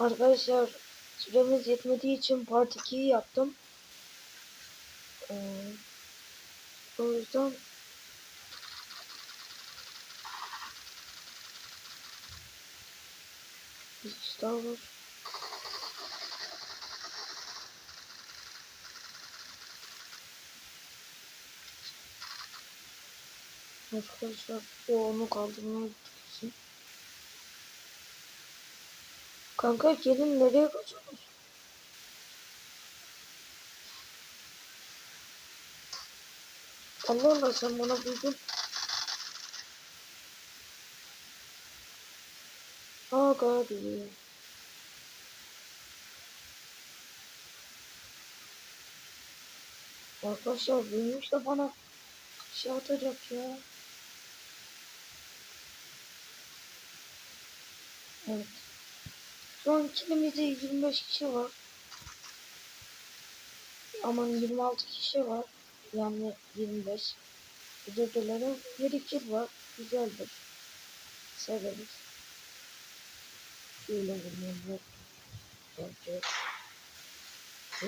Arkadaşlar süremiz yetmediği için part 2'yi yaptım. Ee, o yüzden bir kişi daha var. Arkadaşlar o onu kaldırmaya gittik için. Kanka gelin nereye kaçıyorsunuz? Allah Allah sen bana buldun. Aga diye. Arkadaşlar büyümüş de bana şey atacak ya. Evet. Şu an kilimizde 25 kişi var. Aman 26 kişi var. Yani 25. Özür dilerim. 7 kill var. Güzeldir. Severiz. Şöyle.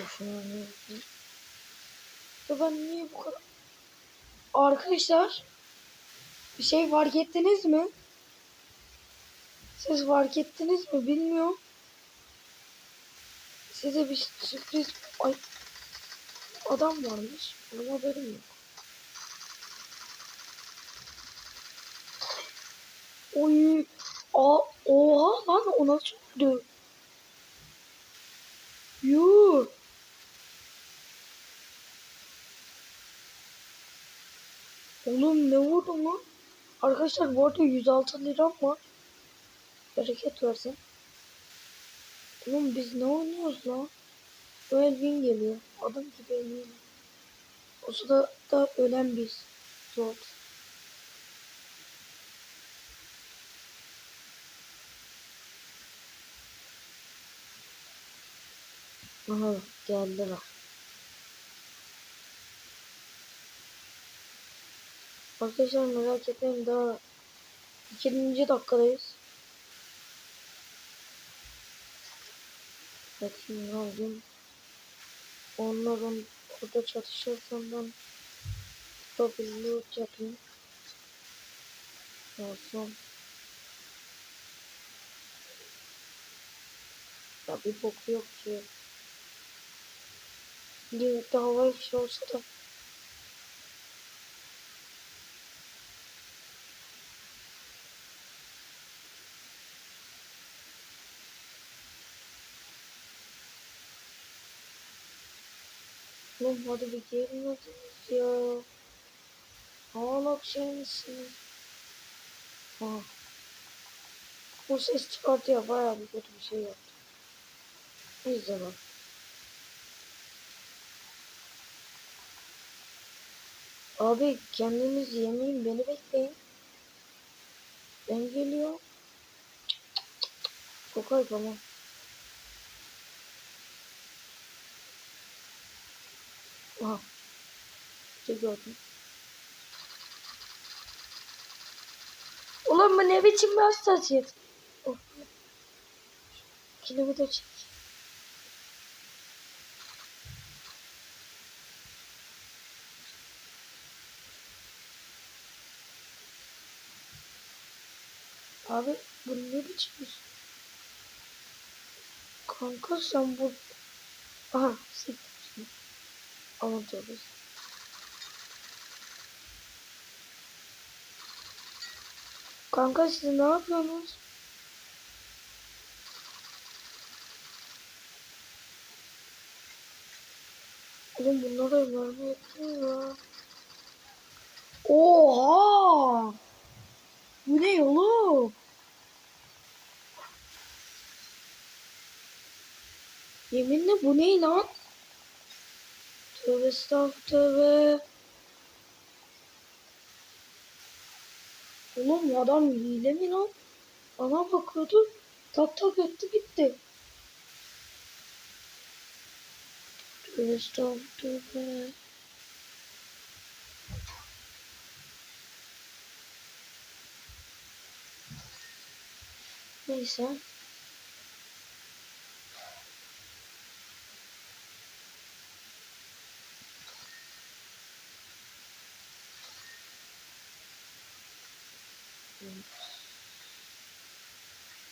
Şuna ne yapayım? Ya ben niye bu kadar... Arkadaşlar. Bir şey fark ettiniz mi? Siz fark ettiniz mi bilmiyorum. Size bir sürpriz ay adam varmış. Benim haberim yok. Oy. Aa, oha lan o nasıl öldü? Yuh. Oğlum ne vurdum lan? Arkadaşlar bu arada 106 liram var. Bereket versin. Oğlum biz ne oynuyoruz lan? O Elvin geliyor. Adam gibi Elvin. O sırada da ölen biz. Zor. Aha geldiler. Arkadaşlar merak etmeyin daha 20. dakikadayız. Bakayım ne aldım. Onların orada çatışırken ben loot yapayım. Olsun. Ya bir bok yok ki. Bir de hava ifşa olsa da. Oğlum hadi bir gelin hadi ya. Ağlak şey misin? Ha. Bu ses çıkartıyor bayağı bir kötü bir şey yaptı. İzle bak. Abi kendiniz yemeyin beni bekleyin. Ben geliyor. Çok ayıp. Aha. Bir şey gördüm. Ulan bu ne biçim bir hassasiyet? Of. Kilimi de çek. Abi bu ne biçim iş? Kanka sen bu... Aha siktir. Anlatıyoruz. Kanka siz ne yapıyorsunuz? Oğlum bunlara mermi yetmiyor ya. Oha! Bu ne oğlum? Yeminle bu ne lan? Tövbe estağfurullah. Oğlum adam hile mi lan? Bana bakıyordu. Tak tak etti gitti. Tövbe estağfurullah. Neyse.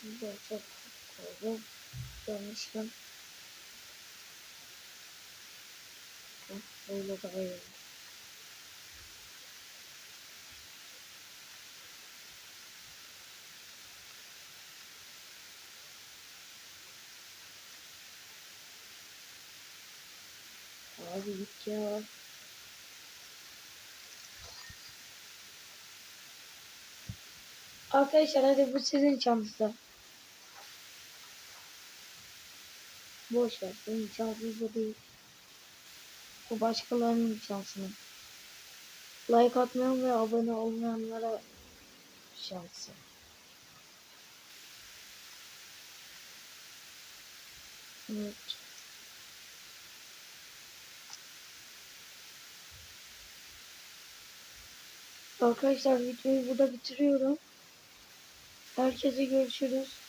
Gerçek oldu. Görmüştüm. Böyle daha iyi. Abi git ya. Arkadaşlar hadi bu sizin şansınız. Boş ver. Benim şansım bu değil. Bu başkalarının şansını. Like atmayan ve abone olmayanlara şansı. Evet. Arkadaşlar videoyu burada bitiriyorum. Herkese görüşürüz.